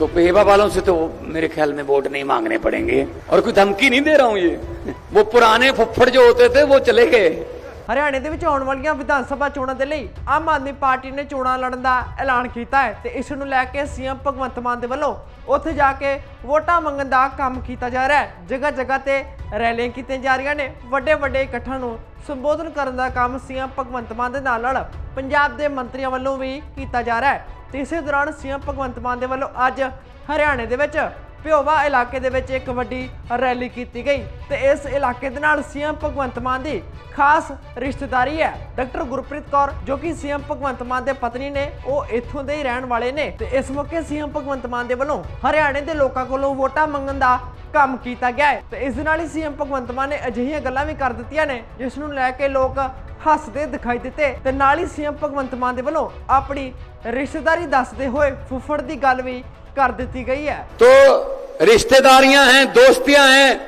तो पेहवा वालों से तो मेरे ख्याल में वोट नहीं मांगने पड़ेंगे और कोई धमकी नहीं दे रहा हूं ये वो पुराने फुफ्फड़ जो होते थे वो चले गए ਹਰਿਆਣੇ ਦੇ ਵਿੱਚ ਆਉਣ ਵਾਲੀਆਂ ਵਿਧਾਨ ਸਭਾ ਚੋਣਾਂ ਦੇ ਲਈ ਆਮ ਆਦਮੀ ਪਾਰਟੀ ਨੇ ਚੋਣਾਂ ਲੜਨ ਦਾ ਐਲਾਨ ਕੀਤਾ ਹੈ ਤੇ ਇਸ ਨੂੰ ਲੈ ਕੇ ਸੀਐਮ ਭਗਵੰਤ ਮਾਨ ਦੇ ਵੱਲੋਂ ਉੱਥੇ ਜਾ ਕੇ ਵੋਟਾਂ ਮੰਗਣ ਦਾ ਕੰਮ ਕੀਤਾ ਜਾ ਰਿਹਾ ਹੈ ਜਗ੍ਹਾ ਜਗ੍ਹਾ ਤੇ ਰੈਲੀਆਂ ਕੀਤੀਆਂ ਜਾ ਰਹੀਆਂ ਨੇ ਵੱਡੇ ਵੱਡੇ ਇਕੱਠਾਂ ਨੂੰ ਸੰਬੋਧਨ ਕਰਨ ਦਾ ਕੰਮ ਸੀਐਮ ਭਗਵੰਤ ਮਾਨ ਦੇ ਨਾਲ ਨਾਲ ਪੰਜਾਬ ਦੇ ਮੰਤਰੀਆਂ ਵੱਲੋਂ ਵੀ ਕੀਤਾ ਜਾ ਰਿਹਾ ਹੈ ਤੇ ਇਸੇ ਦੌਰਾਨ ਸੀਐਮ ਭਗਵੰਤ ਮਾਨ ਦੇ ਵੱਲੋਂ ਅੱਜ ਹਰਿਆਣੇ ਦੇ ਵਿੱਚ ਪਿਓਵਾ ਇਲਾਕੇ ਦੇ ਵਿੱਚ ਇੱਕ ਵੱਡੀ ਰੈਲੀ ਕੀਤੀ ਗਈ ਤੇ ਇਸ ਇਲਾਕੇ ਦੇ ਨਾਲ ਸੀਐਮ ਭਗਵੰਤ ਮਾਨ ਦੀ ਖਾਸ ਰਿਸ਼ਤੇਦਾਰੀ ਹੈ। ਡਾਕਟਰ ਗੁਰਪ੍ਰੀਤ ਕੌਰ ਜੋ ਕਿ ਸੀਐਮ ਭਗਵੰਤ ਮਾਨ ਦੇ ਪਤਨੀ ਨੇ, ਉਹ ਇੱਥੋਂ ਦੇ ਹੀ ਰਹਿਣ ਵਾਲੇ ਨੇ ਤੇ ਇਸ ਮੌਕੇ ਸੀਐਮ ਭਗਵੰਤ ਮਾਨ ਦੇ ਵੱਲੋਂ ਹਰਿਆਣੇ ਦੇ ਲੋਕਾਂ ਕੋਲੋਂ ਵੋਟਾਂ ਮੰਗਣ ਦਾ ਕੰਮ ਕੀਤਾ ਗਿਆ ਹੈ ਤੇ ਇਸ ਦੇ ਨਾਲ ਹੀ ਸੀਐਮ ਭਗਵੰਤ ਮਾਨ ਨੇ ਅਜਿਹੀਆਂ ਗੱਲਾਂ ਵੀ ਕਰ ਦਿੱਤੀਆਂ ਨੇ, ਜਿਸ ਨੂੰ ਲੈ ਕੇ ਲੋਕ ਹੱਸਦੇ ਦਿਖਾਈ ਦਿੱਤੇ ਤੇ ਨਾਲ ਹੀ ਸੀਐਮ ਭਗਵੰਤ ਮਾਨ ਦੇ ਵੱਲੋਂ ਆਪਣੀ ਰਿਸ਼ਤੇਦਾਰੀ ਦੱਸਦੇ ਹੋਏ ਫੁੱਫੜ ਦੀ ਗੱਲ ਵੀ कर दी गई है। तो रिश्तेदारियाँ हैं, दोस्तियाँ हैं,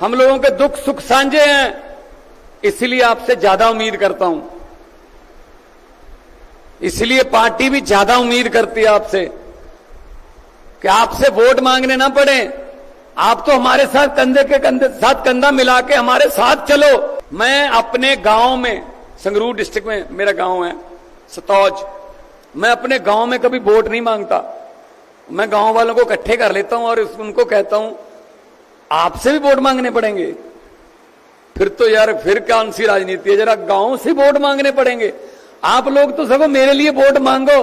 हम लोगों के दुख सुख सांझे हैं, इसलिए आपसे ज़्यादा उम्मीद करता हूँ। इसलिए पार्टी भी ज़्यादा उम्मीद करती है आपसे कि आपसे वोट मांगने ना पड़े। आप तो हमारे साथ कंधे के कंधे, साथ कंधा मिला के हमारे साथ चलो। मैं अपने गाँव में, संगरूर डिस्ट्रिक्ट में, मेरा गाँव है, सतौज। मैं अपने गाँव में कभी वोट नहीं माँगता। मैं गाँव वालों को इकट्ठे कर लेता हूँ और उनको कहता हूँ, आपसे भी वोट मांगने पड़ेंगे। फिर तो यार, फिर कौन सी राजनीति है? जरा गाँव से वोट मांगने पड़ेंगे। आप लोग तो सगो मेरे लिए वोट मांगो।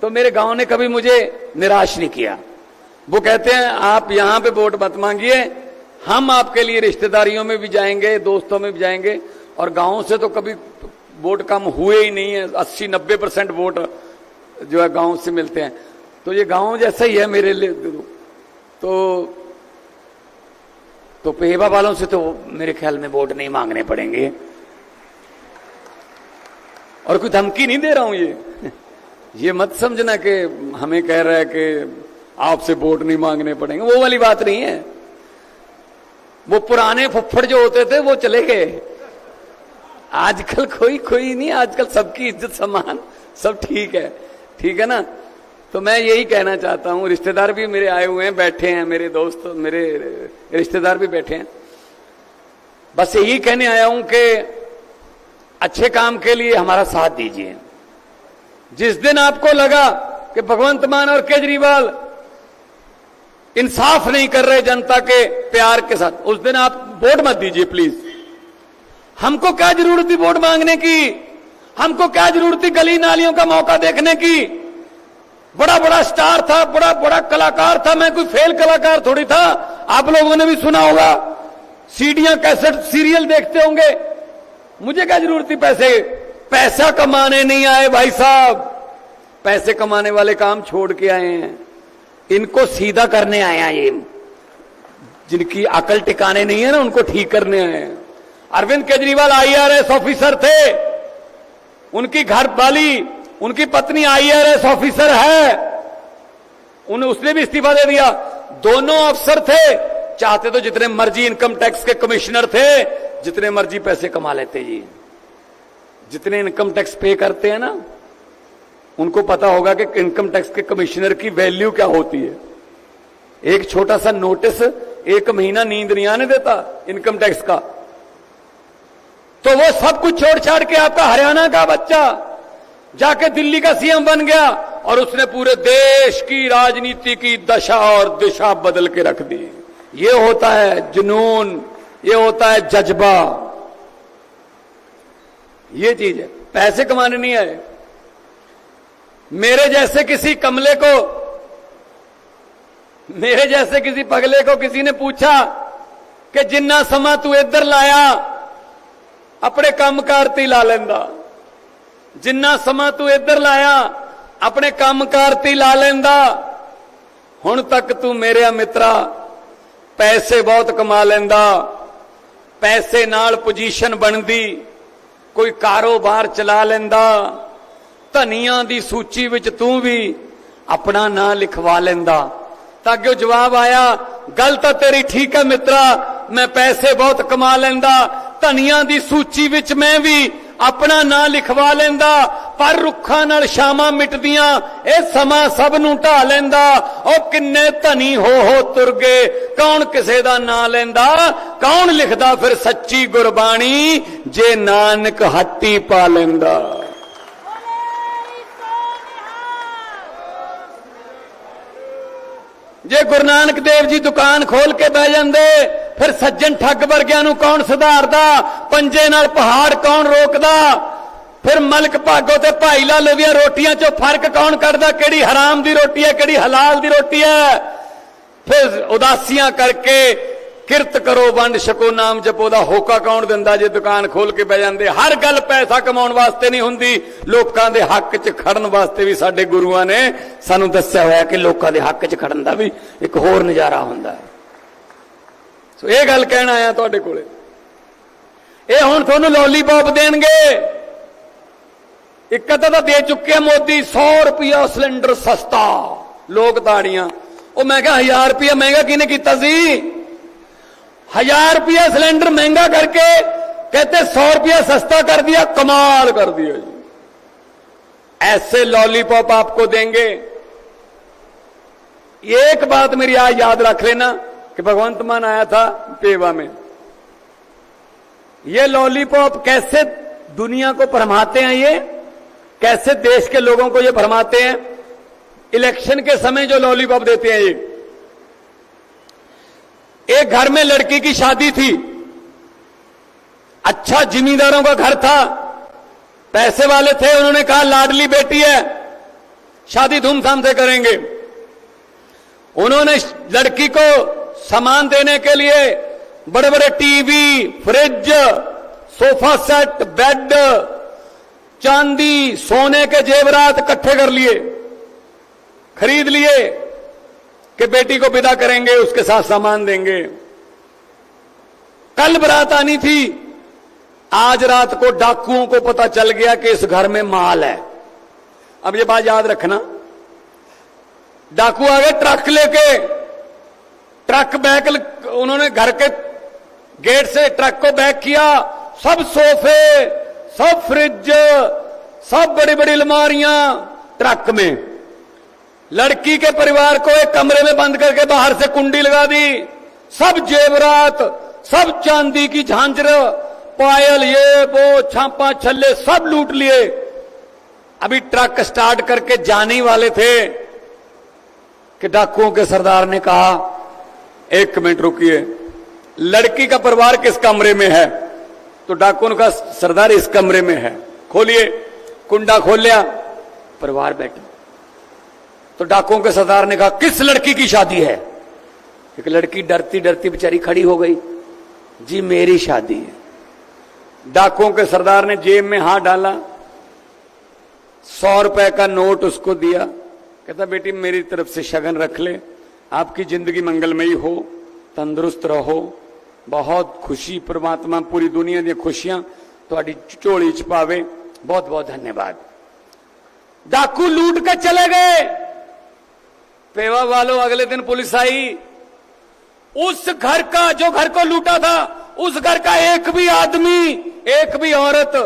तो मेरे गाँव ने कभी मुझे निराश नहीं किया। वो कहते हैं, आप यहाँ पे वोट मत मांगिए। हम आपके लिए रिश्तेदारियों में भी जाएँगे, दोस्तों में भी जाएँगे। और गाँव से तो कभी वोट कम हुए ही नहीं है। अस्सी नब्बे परसेंट वोट जो है गाँव से मिलते हैं। तो ये गाँव जैसा ही है मेरे लिए तो तो पेहवा वालों से तो मेरे ख्याल में वोट नहीं मांगने पड़ेंगे। और कोई धमकी नहीं दे रहा हूँ ये। ये मत समझना कि हमें कह रहा है कि आपसे वोट नहीं मांगने पड़ेंगे। वो वाली बात नहीं है। वो पुराने फुफ्फड़ जो होते थे, वो चले गए। आजकल कोई कोई नहीं, आजकल सबकी इज़्ज़त सम्मान सब ठीक है। ठीक है ना? तो मैं यही कहना चाहता हूँ, रिश्तेदार भी मेरे आए हुए हैं, बैठे हैं, मेरे दोस्त, मेरे रिश्तेदार भी बैठे हैं। बस यही कहने आया हूँ कि अच्छे काम के लिए हमारा साथ दीजिए। जिस दिन आपको लगा कि भगवंत मान और केजरीवाल इंसाफ नहीं कर रहे जनता के प्यार के साथ, उस दिन आप वोट मत दीजिए, प्लीज़। हमको क्या ज़रूरत थी वोट मांगने की? हमको क्या ज़रूरत थी गली नालियों का मौका देखने की? बड़ा बड़ा स्टार था, बड़ा बड़ा कलाकार था, मैं कोई फेल कलाकार थोड़ी था। आप लोगों ने भी सुना होगा सीडियाँ कैसेट, सीरियल देखते होंगे। मुझे क्या ज़रूरत थी पैसे? पैसा कमाने नहीं आए भाई साहब। पैसे कमाने वाले काम छोड़ के आए हैं। इनको सीधा करने आए हैं ये। जिनकी अकल टिकाने नहीं है ना, उनको ठीक करने आए हैं। अरविंद केजरीवाल आईआरएस ऑफिसर थे। उनकी घर वाली उनकी पत्नी आईआरएस ऑफिसर है। उन उसने भी इस्तीफा दे दिया। दोनों अफसर थे। चाहते तो जितने मर्ज़ी इनकम टैक्स के कमिश्नर थे, जितने मर्ज़ी पैसे कमा लेते जी। जितने इनकम टैक्स पे करते हैं ना, उनको पता होगा कि इनकम टैक्स के कमिश्नर की वैल्यू क्या होती है। एक छोटा सा नोटिस एक महीना नींद नहीं आने देता इनकम टैक्स का। तो वो सब कुछ छोड़ छाड़ के आपका हरियाणा का बच्चा जाके दिल्ली का सीएम बन गया और उसने पूरे देश की राजनीति की दशा और दिशा बदल के रख दी। ये होता है जुनून, ये होता है जज्बा। ये चीज़ है। पैसे कमाने नहीं आए। मेरे जैसे किसी कमले को, मेरे जैसे किसी पगले को किसी ने पूछा कि जिन्ना समा तू इधर लाया, अपने काम कारती ला लेंदा। ਜਿੰਨਾ ਸਮਾਂ ਤੂੰ ਇੱਧਰ ਲਾਇਆ, ਆਪਣੇ ਕੰਮ ਕਰਤੀ ਲਾ ਲੈਂਦਾ, ਹੁਣ ਤੱਕ ਤੂੰ ਮੇਰੇ ਮਿੱਤਰਾ, ਪੈਸੇ ਬਹੁਤ ਕਮਾ ਲੈਂਦਾ, ਪੈਸੇ ਨਾਲ ਪੋਜੀਸ਼ਨ ਬਣਦੀ, ਕੋਈ ਕਾਰੋਬਾਰ ਚਲਾ ਲੈਂਦਾ, ਧਨੀਆਂ ਦੀ ਸੂਚੀ ਵਿੱਚ ਤੂੰ ਵੀ ਆਪਣਾ ਨਾਂ ਲਿਖਵਾ ਲੈਂਦਾ। ਤਾਂ ਅੱਗੇ ਜਵਾਬ ਆਇਆ, ਗੱਲ ਤਾਂ ਤੇਰੀ ਠੀਕ ਹੈ ਮਿੱਤਰਾ, ਮੈਂ ਪੈਸੇ ਬਹੁਤ ਕਮਾ ਲੈਂਦਾ, ਧਨੀਆਂ ਦੀ ਸੂਚੀ ਵਿੱਚ ਮੈਂ ਵੀ ਆਪਣਾ ਨਾਂ ਲਿਖਵਾ ਲੈਂਦਾ, ਪਰ ਰੁੱਖਾਂ ਨਾਲ ਸ਼ਾਮਾਂ ਮਿਟਦੀਆਂ, ਇਹ ਸਮਾਂ ਸਭ ਨੂੰ ਢਾ ਲੈਂਦਾ। ਉਹ ਕਿੰਨੇ ਧਨੀ ਹੋ ਹੋ ਤੁਰ ਗਏ ਕੌਣ ਕਿਸੇ ਦਾ ਨਾਂ ਲੈਂਦਾ? ਕੌਣ ਲਿਖਦਾ ਫਿਰ ਸੱਚੀ ਗੁਰਬਾਣੀ, ਜੇ ਨਾਨਕ ਹੱਟੀ ਪਾ ਲੈਂਦਾ? ਜੇ ਗੁਰੂ ਨਾਨਕ ਦੇਵ ਜੀ ਦੁਕਾਨ ਖੋਲ ਕੇ ਬਹਿ ਜਾਂਦੇ ਫਿਰ ਸੱਜਣ ਠੱਗ ਵਰਗਿਆਂ ਨੂੰ ਕੌਣ ਸੁਧਾਰਦਾ? ਪੰਜੇ ਨਾਲ ਪਹਾੜ ਕੌਣ ਰੋਕਦਾ? ਫਿਰ ਮਲਕ ਭਾਗੋ ਤੇ ਭਾਈ ਲਾਲੇ ਦੀਆਂ ਰੋਟੀਆਂ 'ਚੋਂ ਫ਼ਰਕ ਕੌਣ ਕੱਢਦਾ? ਕਿਹੜੀ ਹਰਾਮ ਦੀ ਰੋਟੀ ਹੈ, ਕਿਹੜੀ ਹਲਾਲ ਦੀ ਰੋਟੀ ਹੈ? ਫਿਰ ਉਦਾਸੀਆਂ ਕਰਕੇ ਕਿਰਤ ਕਰੋ ਵੰਡ ਛਕੋ ਨਾਮ ਜਪੋ ਦਾ ਹੋਕਾ ਕੌਣ ਦਿੰਦਾ ਜੇ ਦੁਕਾਨ ਖੋਲ ਕੇ ਬਹਿ ਜਾਂਦੇ? ਹਰ ਗੱਲ ਪੈਸਾ ਕਮਾਉਣ ਵਾਸਤੇ ਨਹੀਂ ਹੁੰਦੀ। ਲੋਕਾਂ ਦੇ ਹੱਕ 'ਚ ਖੜਨ ਵਾਸਤੇ ਵੀ ਸਾਡੇ ਗੁਰੂਆਂ ਨੇ ਸਾਨੂੰ ਦੱਸਿਆ ਹੋਇਆ ਕਿ ਲੋਕਾਂ ਦੇ ਹੱਕ 'ਚ ਖੜਨ ਦਾ ਵੀ ਇੱਕ ਹੋਰ ਨਜ਼ਾਰਾ ਹੁੰਦਾ। ਹੈ ਸੋ ਇਹ ਗੱਲ ਕਹਿਣ ਆਇਆ ਤੁਹਾਡੇ ਕੋਲੇ ਇਹ ਹੁਣ ਤੁਹਾਨੂੰ ਲੋਲੀਪੌਪ ਦੇਣਗੇ ਇੱਕ ਅੱਧਾ ਤਾਂ ਦੇ ਚੁੱਕੇ ਆ ਮੋਦੀ 100 ਰੁਪਿਆ ਸਿਲੰਡਰ ਸਸਤਾ ਲੋਕ ਤਾੜੀਆਂ ਉਹ ਮੈਂ ਕਿਹਾ 1000 ਰੁਪਿਆ ਮਹਿੰਗਾ ਕਿਹਨੇ ਕੀਤਾ ਸੀ 1000 रुपया सिलेंडर महंगा करके कहते 100 रुपया सस्ता कर दिया कमाल कर दिया जी ऐसे लॉलीपॉप आपको देंगे एक बात मेरी आज याद रख लेना कि भगवंत मान आया था पेवा में। ये लॉलीपॉप कैसे दुनिया को भरमाते हैं ये? कैसे देश के लोगों को ये भरमाते हैं? इलेक्शन के समय जो लॉलीपॉप देते हैं ये। एक घर में लड़की की शादी थी। अच्छा जिमींदारों का घर था। पैसे वाले थे, उन्होंने कहा, लाडली बेटी है, शादी धूमधाम से करेंगे। उन्होंने लड़की को सामान देने के लिए बड़े बड़े TV, fridge, sofa set, bed, चांदी, सोने के जेवरात इकट्ठे कर लिए, खरीद लिए कि बेटी को विदा करेंगे, उसके साथ सामान देंगे। कल बरात आनी थी, आज रात को डाकुओं को पता चल गया कि इस घर में माल है। अब ये बात याद रखना, डाकू आ गए ट्रक लेके ट्रक बैक उन्होंने घर के गेट से ट्रक को बैक किया। सब सोफे, सब फ्रिज, सब बड़ी बड़ी अलमारियाँ ट्रक में। लड़की के परिवार को एक कमरे में बंद करके बाहर से कुंडी लगा दी। सब जेवरात, सब चांदी की झांझर, पायल ये, वो, छापा, छल्ले, सब लूट लिए। अभी ट्रक स्टार्ट करके जाने वाले थे कि डाकुओं के सरदार ने कहा एक मिनट रुकिए। लड़की का परिवार किस कमरे में है? तो डाकुओं ने कहा सरदार इस कमरे में है। खोलिए। कुंडा खोल लिया। परिवार बैठा। तो डाकुओं के सरदार ने कहा, किस लड़की की शादी है? एक लड़की डरती डरती बेचारी खड़ी हो गई। जी, मेरी शादी है। डाकुओं के सरदार ने जेब में हाथ डाला। सौ रुपए का नोट उसको दिया। कहता, बेटी, मेरी तरफ़ से शगन रख ले। आपकी जिंदगी मंगलमयी हो तंदुरुस्त रहो बहुत खुशी परमात्मा पूरी दुनिया दी खुशियां ਤੁਹਾਡੀ ਝੋਲੀ ਚ ਪਾਵੇ ਬਹੁਤ ਬਹੁਤ ਧੰਨਵਾਦ डाकू लूट के चले गए पेवा वालों अगले दिन पुलिस आई उस घर का जो घर को लूटा था उस घर का एक भी आदमी एक भी औरत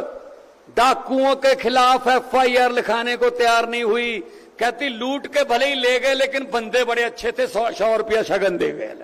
डाकुओं के खिलाफ एफआईआर लिखाने को तैयार नहीं हुई कहती, लूट के भले ही ले गए, लेकिन बंदे बड़े अच्छे थे, सौ सौ रुपया शगन दे गए।